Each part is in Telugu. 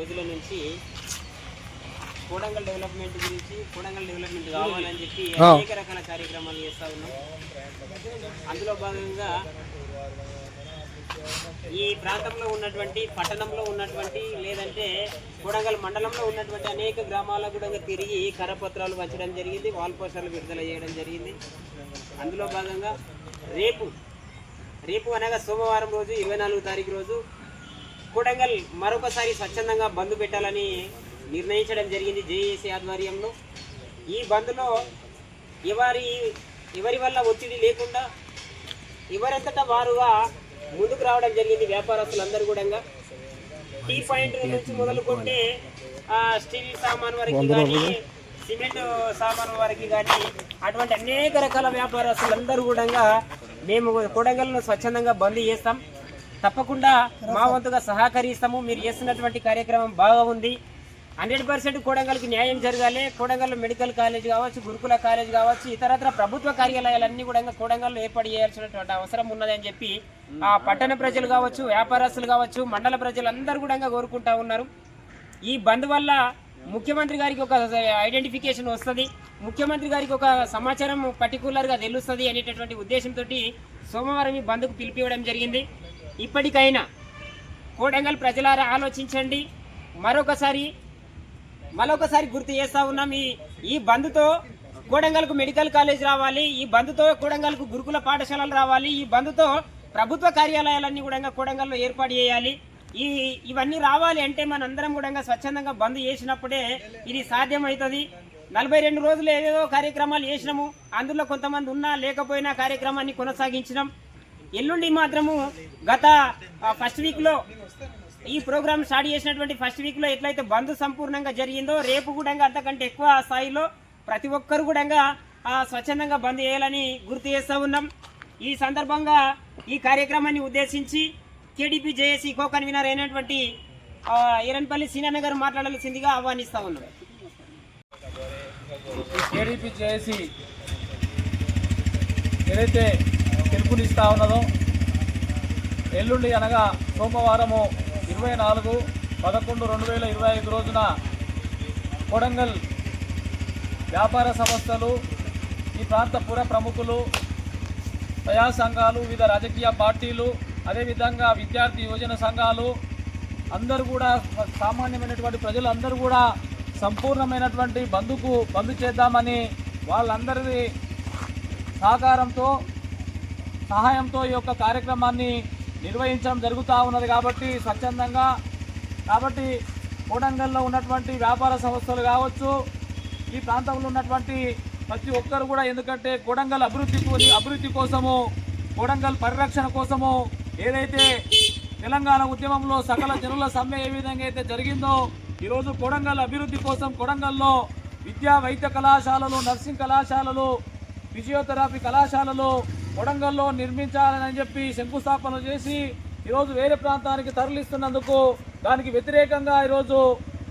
రోజుల నుంచి కోడంగల్ డెవలప్మెంట్ గురించి కోడంగల్ డెవలప్మెంట్ కావాలని చెప్పి అనేక రకాల కార్యక్రమాలు చేస్తూ ఉన్నాం. అందులో భాగంగా ఈ ప్రాంతంలో ఉన్నటువంటి పట్టణంలో ఉన్నటువంటి లేదంటే కోడంగల్ మండలంలో ఉన్నటువంటి అనేక గ్రామాలకు కూడా తిరిగి కరపత్రాలు పంచడం జరిగింది వాల్ పోస్టర్లు విడుదల చేయడం జరిగింది. అందులో భాగంగా రేపు రేపు అనగా సోమవారం రోజు ఇరవై నాలుగు తారీఖు రోజు కొడంగల్ మరొకసారి స్వచ్ఛందంగా బంద్ పెట్టాలని నిర్ణయించడం జరిగింది జేఏసీ ఆధ్వర్యంలో. ఈ బంద్లో ఎవరి ఎవరి వల్ల ఒత్తిడి లేకుండా ఎవరంతటా వారుగా ముందుకు రావడం జరిగింది వ్యాపారస్తులందరూ కూడా టీ పాయింట్ నుంచి మొదలుకుంటే స్టీల్ సామాన్ వరకు కానీ సిమెంట్ సామాన్ వరకు కానీ అటువంటి అనేక రకాల వ్యాపారస్తులందరూ కూడా మేము కొడంగల్ను స్వచ్ఛందంగా బంద్ చేస్తాం. తప్పకుండా మా వంతుగా సహకరిస్తాము. మీరు చేస్తున్నటువంటి కార్యక్రమం బాగా ఉంది. హండ్రెడ్ పర్సెంట్ కోడంగల్కి న్యాయం జరగాలి. కోడంగల్ మెడికల్ కాలేజ్ కావచ్చు గురుకుల కాలేజ్ కావచ్చు ఇతరత్ర ప్రభుత్వ కార్యాలయాలన్నీ కూడా కోడంగల్లో ఏర్పాటు చేయాల్సినటువంటి అవసరం ఉన్నదని చెప్పి ఆ పట్టణ ప్రజలు కావచ్చు వ్యాపారస్తులు కావచ్చు మండల ప్రజలందరూ కూడా కోరుకుంటా ఉన్నారు. ఈ బంద్ వల్ల ముఖ్యమంత్రి గారికి ఒక ఐడెంటిఫికేషన్ వస్తుంది. ముఖ్యమంత్రి గారికి ఒక సమాచారం పర్టికులర్గా తెలుస్తుంది అనేటటువంటి ఉద్దేశంతో సోమవారం ఈ బంద్కు పిలిపివ్వడం జరిగింది. ఇప్పటికైనా కోడంగల్ ప్రజలారా ఆలోచించండి. మరొకసారి మరొకసారి గుర్తు చేస్తా ఉన్నాం ఈ ఈ బంద్తో కోడంగల్కు మెడికల్ కాలేజ్ రావాలి ఈ బంద్తో కోడంగల్కు గురుకుల పాఠశాలలు రావాలి ఈ బంద్తో ప్రభుత్వ కార్యాలయాలన్నీ కూడా కోడంగల్లో ఏర్పాటు చేయాలి. ఈ ఇవన్నీ రావాలి అంటే మనందరం కూడా స్వచ్ఛందంగా బంద్ చేసినప్పుడే ఇది సాధ్యమవుతుంది. నలభై రెండు రోజులు ఏదేదో కార్యక్రమాలు చేసినాము అందులో కొంతమంది ఉన్నా లేకపోయినా కార్యక్రమాన్ని కొనసాగించినాం. ఎల్లుండి మాత్రము గత ఫస్ట్ వీక్లో ఈ ప్రోగ్రామ్ స్టార్ట్ చేసినటువంటి ఫస్ట్ వీక్లో ఎట్లయితే బంద్ సంపూర్ణంగా జరిగిందో రేపు కూడా అంతకంటే ఎక్కువ స్థాయిలో ప్రతి ఒక్కరు కూడా స్వచ్ఛందంగా బంద్ చేయాలని గుర్తు చేస్తూ ఉన్నాం. ఈ సందర్భంగా ఈ కార్యక్రమాన్ని ఉద్దేశించి కేడీపీ జేఏసీ కో కన్వీనర్ అయినటువంటి ఆ, ఈరన్పల్లి సీనన్న గారు మాట్లాడాల్సిందిగా ఆహ్వానిస్తూ ఉన్నాం. ఏడీపీ ఏదైతే పిలుపునిస్తా ఉన్నదో. ఎల్లుండి అనగా సోమవారము ఇరవై నాలుగు పదకొండు రెండు వేల ఇరవై ఐదు రోజున కొడంగల్ వ్యాపార సంస్థలు ఈ ప్రాంత పుర ప్రముఖులు ప్రజా సంఘాలు వివిధ రాజకీయ పార్టీలు అదేవిధంగా విద్యార్థి యువజన సంఘాలు అందరూ కూడా సామాన్యమైనటువంటి ప్రజలందరూ కూడా సంపూర్ణమైనటువంటి బంధుకు బంధు చేద్దామని వాళ్ళందరి సహకారంతో సహాయంతో ఈ యొక్క కార్యక్రమాన్ని నిర్వహించడం జరుగుతూ ఉన్నది కాబట్టి స్వచ్ఛందంగా కాబట్టి కోటంగల్లో ఉన్నటువంటి వ్యాపార సంస్థలు కావచ్చు ఈ ప్రాంతంలో ఉన్నటువంటి ప్రతి ఒక్కరు కూడా ఎందుకంటే కోడంగల్ అభివృద్ధి అభివృద్ధి కోసము కోడంగల్ పరిరక్షణ కోసము ఏదైతే తెలంగాణ ఉద్యమంలో సకల జనుల సమ్మె ఏ విధంగా అయితే జరిగిందో ఈరోజు కోడంగల్ అభివృద్ధి కోసం కొడంగల్లో విద్యా వైద్య కళాశాలలు నర్సింగ్ కళాశాలలు ఫిజియోథెరపీ కళాశాలలు కొడంగల్లో నిర్మించాలని చెప్పి శంకుస్థాపన చేసి ఈరోజు వేరే ప్రాంతానికి తరలిస్తున్నందుకు దానికి వ్యతిరేకంగా ఈరోజు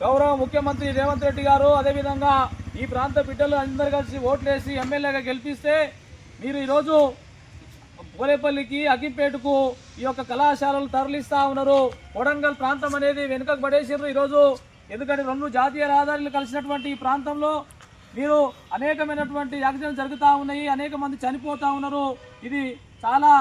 గౌరవ ముఖ్యమంత్రి రేవంత్ రెడ్డి గారు అదేవిధంగా ఈ ప్రాంత బిడ్డలు అందరు కలిసి ఓట్లేసి ఎమ్మెల్యేగా గెలిపిస్తే మీరు ఈరోజు పోలేపల్లికి అగ్గిపేటకు ఈ యొక్క కళాశాలలు తరలిస్తూ ఉన్నారు. కొడంగల్ ప్రాంతం అనేది వెనుకకు పడేసారు ఈరోజు. ఎందుకంటే రెండు జాతీయ రహదారులు కలిసినటువంటి ఈ ప్రాంతంలో మీరు అనేకమైనటువంటి యాక్సిడెంట్ జరుగుతూ ఉన్నాయి అనేక మంది చనిపోతూ ఉన్నారు. ఇది చాలా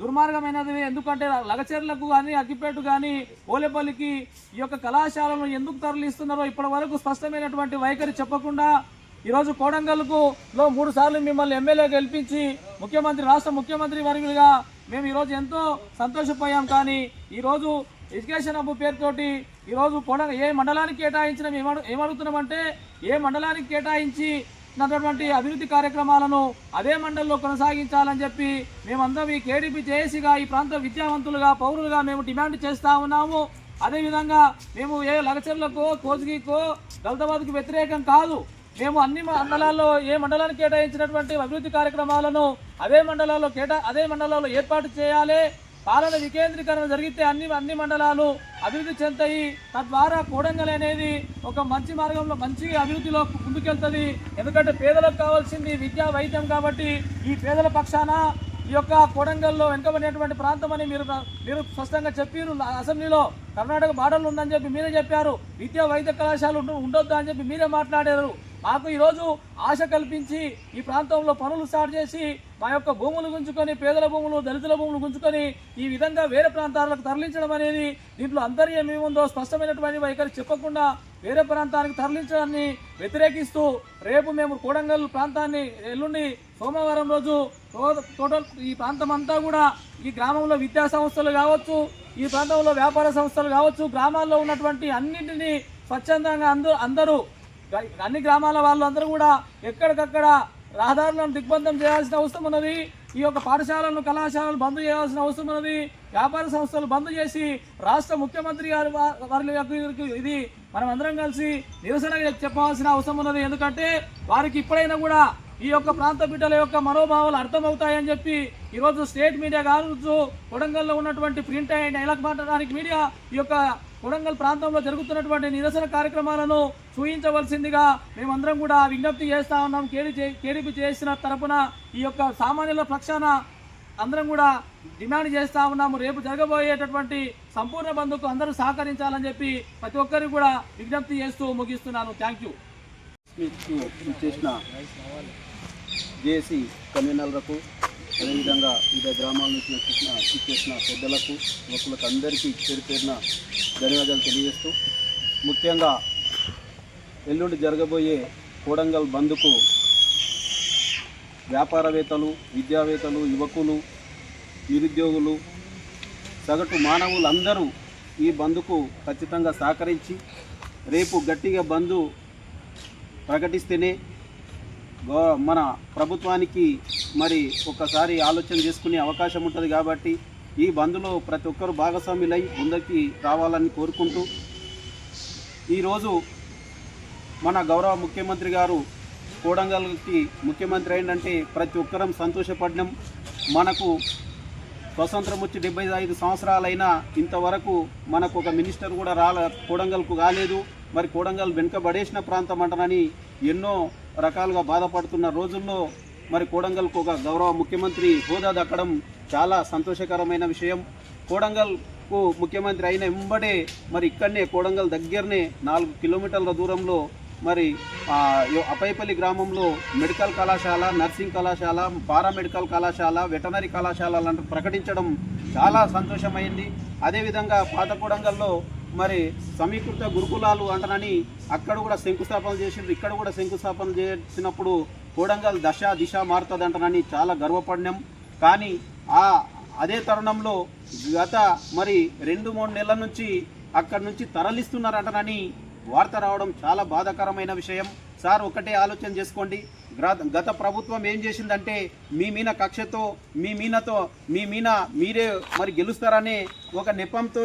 దుర్మార్గమైనది. ఎందుకంటే లగచర్లకు కానీ అగ్గిపేట కానీ ఓలేపల్లికి ఈ యొక్క కళాశాలను ఎందుకు తరలిస్తున్నారో ఇప్పటి వరకు స్పష్టమైనటువంటి వైఖరి చెప్పకుండా ఈరోజు కోడంగల్కు లో మూడు సార్లు మిమ్మల్ని ఎమ్మెల్యే గెలిపించి ముఖ్యమంత్రి రాష్ట్ర ముఖ్యమంత్రి వర్గులుగా మేము ఈరోజు ఎంతో సంతోషపోయాం కానీ ఈరోజు ఎడ్యుకేషన్ హబ్ పేరుతోటి ఈరోజు కోడ ఏ మండలానికి కేటాయించిన ఏమడుగుతున్నామంటే ఏ మండలానికి కేటాయించి ఉన్నటువంటి అభివృద్ధి కార్యక్రమాలను అదే మండలంలో కొనసాగించాలని చెప్పి మేమందరం ఈ కేడీపీ జేఏసీగా ఈ ప్రాంత విద్యావంతులుగా పౌరులుగా మేము డిమాండ్ చేస్తా ఉన్నాము. అదేవిధంగా మేము ఏ లగచర్లకో కోజ్గికో దళితాబాద్కు వ్యతిరేకం కాదు. మేము అన్ని మండలాల్లో ఏ మండలానికి కేటాయించినటువంటి అభివృద్ధి కార్యక్రమాలను అదే మండలాల్లో కేటా అదే మండలాల్లో ఏర్పాటు చేయాలి. పాలన వికేంద్రీకరణ జరిగితే అన్ని అన్ని మండలాలు అభివృద్ధి చెందుతాయి. తద్వారా కోడంగల్ అనేది ఒక మంచి మార్గంలో మంచి అభివృద్ధిలో ముందుకెళ్తుంది. ఎందుకంటే పేదలకు కావాల్సింది విద్యా వైద్యం కాబట్టి ఈ పేదల పక్షాన ఈ యొక్క కోడంగల్లో వెనుకబడినటువంటి ప్రాంతం అని మీరు మీరు స్పష్టంగా చెప్పారు అసెంబ్లీలో కర్ణాటక బార్డర్లు ఉందని చెప్పి మీరే చెప్పారు. విద్యా వైద్య కళాశాల ఉండొద్దు అని చెప్పి మీరే మాట్లాడారు. మాకు ఈరోజు ఆశ కల్పించి ఈ ప్రాంతంలో పనులు స్టార్ట్ చేసి మా యొక్క భూములు గుంజుకొని పేదల భూములు దళితుల భూములు గుంజుకొని ఈ విధంగా వేరే ప్రాంతాలకు తరలించడం అనేది దీంట్లో అంతర్యం ఏముందో స్పష్టమైనటువంటి వైఖరి చెప్పకుండా వేరే ప్రాంతానికి తరలించడాన్ని వ్యతిరేకిస్తూ రేపు మేము కోడంగల్ ప్రాంతాన్ని ఎల్లుండి సోమవారం రోజు టోటల్ ఈ ప్రాంతం అంతా కూడా ఈ గ్రామంలో విద్యా సంస్థలు కావచ్చు ఈ ప్రాంతంలో వ్యాపార సంస్థలు కావచ్చు గ్రామాల్లో ఉన్నటువంటి అన్నింటినీ స్వచ్ఛందంగా అందరూ అందరూ అన్ని గ్రామాల వాళ్ళందరూ కూడా ఎక్కడికక్కడ రహదారులను దిగ్బంధం చేయాల్సిన అవసరం ఉన్నది. ఈ యొక్క పాఠశాలను కళాశాలను బంద్ చేయాల్సిన అవసరం ఉన్నది. వ్యాపార సంస్థలు బంద్ చేసి రాష్ట్ర ముఖ్యమంత్రి గారు వారి యొక్క ఇది మనం అందరం కలిసి నిరసన చెప్పాల్సిన అవసరం ఉన్నది. ఎందుకంటే వారికి ఇప్పుడైనా కూడా ఈ యొక్క ప్రాంత బిడ్డల యొక్క మనోభావాలు అర్థమవుతాయని చెప్పి ఈరోజు స్టేట్ మీడియా కావచ్చు కొడంగల్లో ఉన్నటువంటి ప్రింట్ అండ్ ఎలక్ట్రానిక్ మీడియా ఈ యొక్క కొడంగల్ ప్రాంతంలో జరుగుతున్నటువంటి నిరసన కార్యక్రమాలను చూయించవలసిందిగా మేమందరం కూడా విజ్ఞప్తి చేస్తా ఉన్నాం. కేడీ కేడీపీ చేసిన తరపున ఈ యొక్క సామాన్యుల పక్షాన అందరం కూడా డిమాండ్ చేస్తా ఉన్నాము. రేపు జరగబోయేటటువంటి సంపూర్ణ బంధుకు అందరూ సహకరించాలని చెప్పి ప్రతి ఒక్కరికి కూడా విజ్ఞప్తి చేస్తూ ముగిస్తున్నాను. Thank you. మీకు చేసిన జేఏసీ కన్వీనర్లకు అదేవిధంగా వివిధ గ్రామాల నుంచి వచ్చేసిన ఇచ్చేసిన పెద్దలకు యువకులకు అందరికీ పేరు పేరున ధన్యవాదాలు తెలియజేస్తూ ముఖ్యంగా ఎల్లుండి జరగబోయే కోడంగల్ బంద్కు వ్యాపారవేత్తలు విద్యావేత్తలు యువకులు నిరుద్యోగులు సగటు మానవులందరూ ఈ బంద్కు ఖచ్చితంగా సహకరించి రేపు గట్టిగా బంద్ ప్రకటిస్తేనే గో- మన ప్రభుత్వానికి మరి ఒకసారి ఆలోచన చేసుకునే అవకాశం ఉంటుంది కాబట్టి ఈ బంద్లో ప్రతి ఒక్కరు భాగస్వాములై ముందరికి రావాలని కోరుకుంటూ ఈరోజు మన గౌరవ ముఖ్యమంత్రి గారు కోడంగల్కి ముఖ్యమంత్రి అయిందంటే ప్రతి ఒక్కరం సంతోషపడడం మనకు స్వతంత్రం వచ్చి డెబ్బై ఐదు సంవత్సరాలైనా ఇంతవరకు మనకు ఒక మినిస్టర్ కూడా రాల కోడంగల్కు కాలేదు. మరి కోడంగల్ వెనుకబడేసిన ప్రాంతం అంటనని ఎన్నో రకాలుగా బాధపడుతున్న రోజుల్లో మరి కోడంగల్కు ఒక గౌరవ ముఖ్యమంత్రి హోదా దక్కడం చాలా సంతోషకరమైన విషయం. కోడంగల్కు ముఖ్యమంత్రి అయిన వెంబడే మరి ఇక్కడనే కోడంగల్ దగ్గరనే నాలుగు కిలోమీటర్ల దూరంలో మరి అపైపల్లి గ్రామంలో మెడికల్ కళాశాల నర్సింగ్ కళాశాల పారామెడికల్ కళాశాల వెటనరీ కళాశాల లాంటి ప్రకటించడం చాలా సంతోషమైంది. అదేవిధంగా పాతకూడంగల్లో మరి సమీకృత గురుకులాలు అంటనని అక్కడ కూడా శంకుస్థాపన చేసిండ్రు. ఇక్కడ కూడా శంకుస్థాపన చేసినప్పుడు కోడంగల్ దశ దిశ మారుతుంది అంటనని చాలా గర్వపడినాం. కానీ ఆ అదే తరుణంలో గత మరి రెండు మూడు నెలల నుంచి అక్కడ నుంచి తరలిస్తున్నారంటనని వార్త రావడం చాలా బాధాకరమైన విషయం. సార్ ఒకటే ఆలోచన చేసుకోండి. గత ప్రభుత్వం ఏం చేసిందంటే మీ మీన కక్షతో మీ మీనతో మీ మీన మీరే మరి గెలుస్తారనే ఒక నెపంతో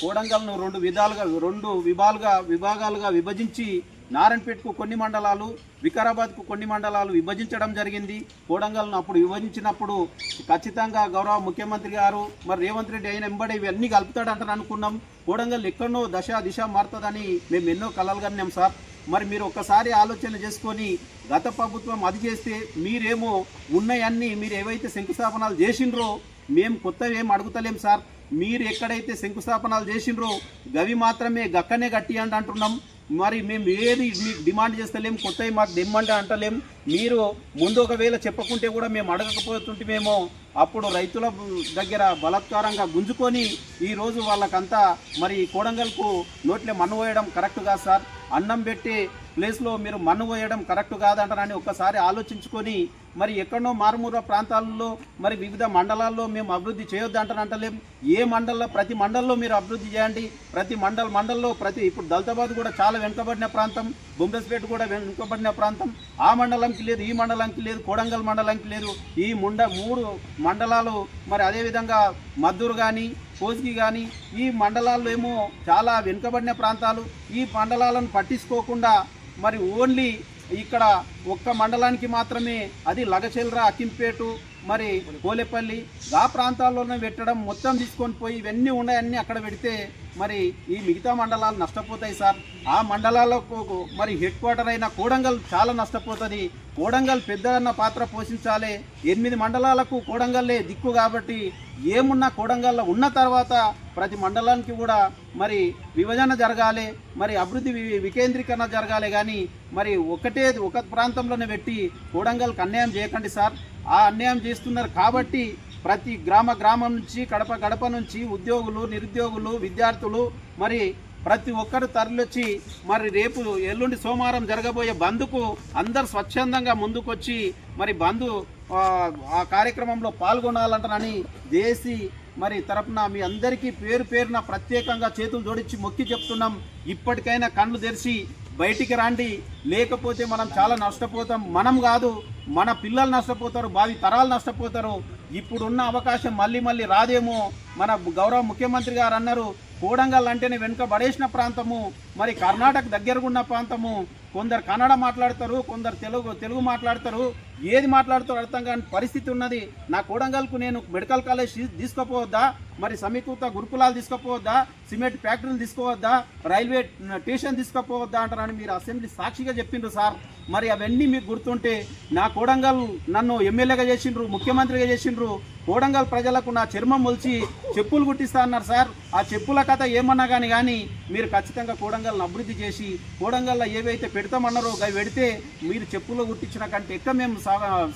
కోడంగల్ను రెండు విధాలుగా రెండు విభాలుగా విభాగాలుగా విభజించి నారాయణపేటకు కొన్ని మండలాలు వికారాబాద్కు కొన్ని మండలాలు విభజించడం జరిగింది. కోడంగల్ను అప్పుడు విభజించినప్పుడు ఖచ్చితంగా గౌరవ ముఖ్యమంత్రి గారు మరి రేవంత్ రెడ్డి అయిన వెంబడి ఇవన్నీ కలుపుతాడంటారు అనుకున్నాం. కోడంగల్ ఎక్కడో దశ దిశ మారుతుందని మేము ఎన్నో కలలు కన్నాం సార్. మరి మీరు ఒక్కసారి ఆలోచన చేసుకొని గత ప్రభుత్వం అది చేస్తే మీరేమో ఉన్నాయన్నీ మీరు ఏవైతే శంకుస్థాపనలు చేసిండ్రో మేము కొత్తవి ఏం అడుగుతలేం సార్. మీరు ఎక్కడైతే శంకుస్థాపనలు చేసిండ్రో గవి మాత్రమే గక్కనే కట్టియండి అంటున్నాం. మరి మేము ఏది మీకు డిమాండ్ చేస్తలేం కొత్తవి మాకు డిమాండ్ అంటలేం. మీరు ముందు ఒకవేళ చెప్పకుంటే కూడా మేము అడగకపోతుంటేమేమో. అప్పుడు రైతుల దగ్గర బలాత్కారంగా గుంజుకొని ఈరోజు వాళ్ళకంతా మరి కోడంగల్కు నోట్లే మన్ను పోయడం కరెక్ట్ కాదు సార్. అన్నం పెట్టి ప్లేస్లో మీరు మన్ను పోయడం కరెక్ట్ కాదంటారని ఒక్కసారి ఆలోచించుకొని మరి ఎక్కడో మారుమూర ప్రాంతాల్లో మరి వివిధ మండలాల్లో మేము అభివృద్ధి చేయొద్దు అంటారంటలేం ఏ మండలంలో ప్రతి మండలంలో మీరు అభివృద్ధి చేయండి. ప్రతి మండల మండల్లో ప్రతి ఇప్పుడు దళితాబాద్ కూడా చాలా వెనుకబడిన ప్రాంతం బొంబేస్పేట కూడా వెనుకబడిన ప్రాంతం. ఆ మండలంకి లేదు ఈ మండలంకి లేదు కోడంగల్ మండలంకి లేదు. ఈ ముండ మూడు మండలాలు మరి అదేవిధంగా మద్దూరు కానీ కోస్గి కానీ ఈ మండలాల్లో ఏమో చాలా వెనుకబడిన ప్రాంతాలు. ఈ మండలాలను పట్టించుకోకుండా మరి ఓన్లీ ఇక్కడ ఒక్క మండలానికి మాత్రమే అది లగచెల్ర అకింపేటు మరి కోలేపల్లి ఆ ప్రాంతాల్లోనే పెట్టడం మొత్తం తీసుకొని పోయి ఇవన్నీ ఉన్నాయన్నీ అక్కడ పెడితే మరి ఈ మిగతా మండలాలు నష్టపోతాయి సార్. ఆ మండలాలకు మరి హెడ్ క్వార్టర్ అయిన కోడంగల్ చాలా నష్టపోతుంది. కోడంగల్ పెద్దన్న పాత్ర పోషించాలి. ఎనిమిది మండలాలకు కోడంగల్లే దిక్కు కాబట్టి ఏమున్నా కోడంగల్లో ఉన్న తర్వాత ప్రతి మండలానికి కూడా మరి విభజన జరగాలి. మరి అభివృద్ధి వికేంద్రీకరణ జరగాలి కానీ మరి ఒకటే ఒక ప్రాంతంలోనే పెట్టి కోడంగల్కి అన్యాయం చేయకండి సార్. ఆ అన్యాయం చేస్తున్నారు కాబట్టి ప్రతి గ్రామ గ్రామం నుంచి గడప గడప నుంచి ఉద్యోగులు నిరుద్యోగులు విద్యార్థులు మరి ప్రతి ఒక్కరు తరలొచ్చి మరి రేపు ఎల్లుండి సోమవారం జరగబోయే బంద్కు అందరు స్వచ్ఛందంగా ముందుకొచ్చి మరి బంద్ ఆ, కార్యక్రమంలో పాల్గొనాలంటారని దేశీ మరి తరపున మీ అందరికీ పేరు పేరున ప్రత్యేకంగా చేతులు జోడించి మొక్కి చెప్తున్నాం. ఇప్పటికైనా కళ్ళు తెరిచి బయటికి రండి. లేకపోతే మనం చాలా నష్టపోతాం. మనం కాదు మన పిల్లలు నష్టపోతారు భావి తరాలు నష్టపోతారు. ఇప్పుడున్న అవకాశం మళ్ళీ మళ్ళీ రాదేమో. మన గౌరవ ముఖ్యమంత్రి గారు అన్నారు కోడంగల్ అంటేనే వెనుక పడేసిన ప్రాంతము. మరి కర్ణాటక దగ్గరగా ఉన్న ప్రాంతము. కొందరు కన్నడ మాట్లాడతారు కొందరు తెలుగు తెలుగు మాట్లాడతారు. ఏది మాట్లాడతారో అర్థం కాని పరిస్థితి ఉన్నది. నా కోడంగల్కు నేను మెడికల్ కాలేజ్ తీసుకోపోవద్దా? మరి సమీకృత గురుకులాలు తీసుకోపోవద్దా? సిమెంట్ ఫ్యాక్టరీలు తీసుకోవద్దా రైల్వే స్టేషన్ తీసుకోపోవద్దా అంటారని మీరు అసెంబ్లీ సాక్షిగా చెప్పిండ్రు సార్. మరి అవన్నీ మీకు గుర్తుంటే నా కోడంగల్ నన్ను ఎమ్మెల్యేగా చేసిండ్రు ముఖ్యమంత్రిగా చేసిండ్రు. కోడంగల్ ప్రజలకు నా చర్మం మొలిచి చెప్పులు కుట్టిస్తా అన్నారు సార్. ఆ చెప్పుల కథ ఏమన్నా కానీ కానీ మీరు ఖచ్చితంగా కోడంగల్ని అభివృద్ధి చేసి కోడంగల్లో ఏవైతే పెడతామన్నారో అవి పెడితే మీరు చెప్పులు గుర్తించిన కంటే ఎక్కువ మేము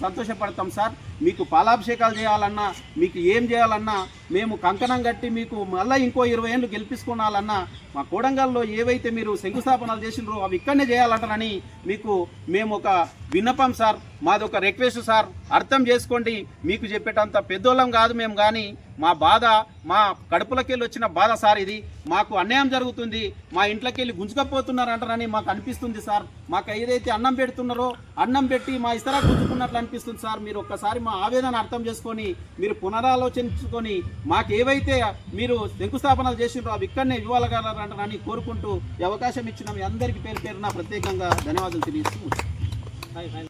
సంతోషపడతాం సార్. మీకు పాలాభిషేకాలు చేయాలన్నా మీకు ఏం చేయాలన్నా మేము కంకణం కట్టి మీకు మళ్ళీ ఇంకో ఇరవై ఏళ్ళు గెలిపించుకోవాలన్నా మా కోడంగల్లో ఏవైతే మీరు శంకుస్థాపనలు చేసినారో అవి ఇక్కడనే చేయాలంటారని మీకు మేము ఒక విన్నపం సార్. మాది ఒక రిక్వెస్ట్ సార్. అర్థం చేసుకోండి. మీకు చెప్పేటంత పెద్దోళ్ళం కాదు మేము కానీ మా బాధ మా కడుపులకెళ్ళి వచ్చిన బాధ సార్ ఇది. మాకు అన్యాయం జరుగుతుంది. మా ఇంట్లోకి వెళ్ళి గుంజుకపోతున్నారు అంటారని మాకు అనిపిస్తుంది సార్. మాకు ఏదైతే అన్నం పెడుతున్నారో అన్నం పెట్టి మా ఇస్తరా గుంజుకున్నట్లు అనిపిస్తుంది సార్. మీరు ఒక్కసారి మా ఆవేదన అర్థం చేసుకొని మీరు పునరాలోచించుకొని మాకు ఏవైతే మీరు శంకుస్థాపనలు చేసినారో అవి ఇక్కడనే ఇవ్వగలరంటారని కోరుకుంటూ ఈ అవకాశం ఇచ్చిన మీ అందరికీ పేరు పేరున ప్రత్యేకంగా ధన్యవాదాలు తెలియజేస్తూ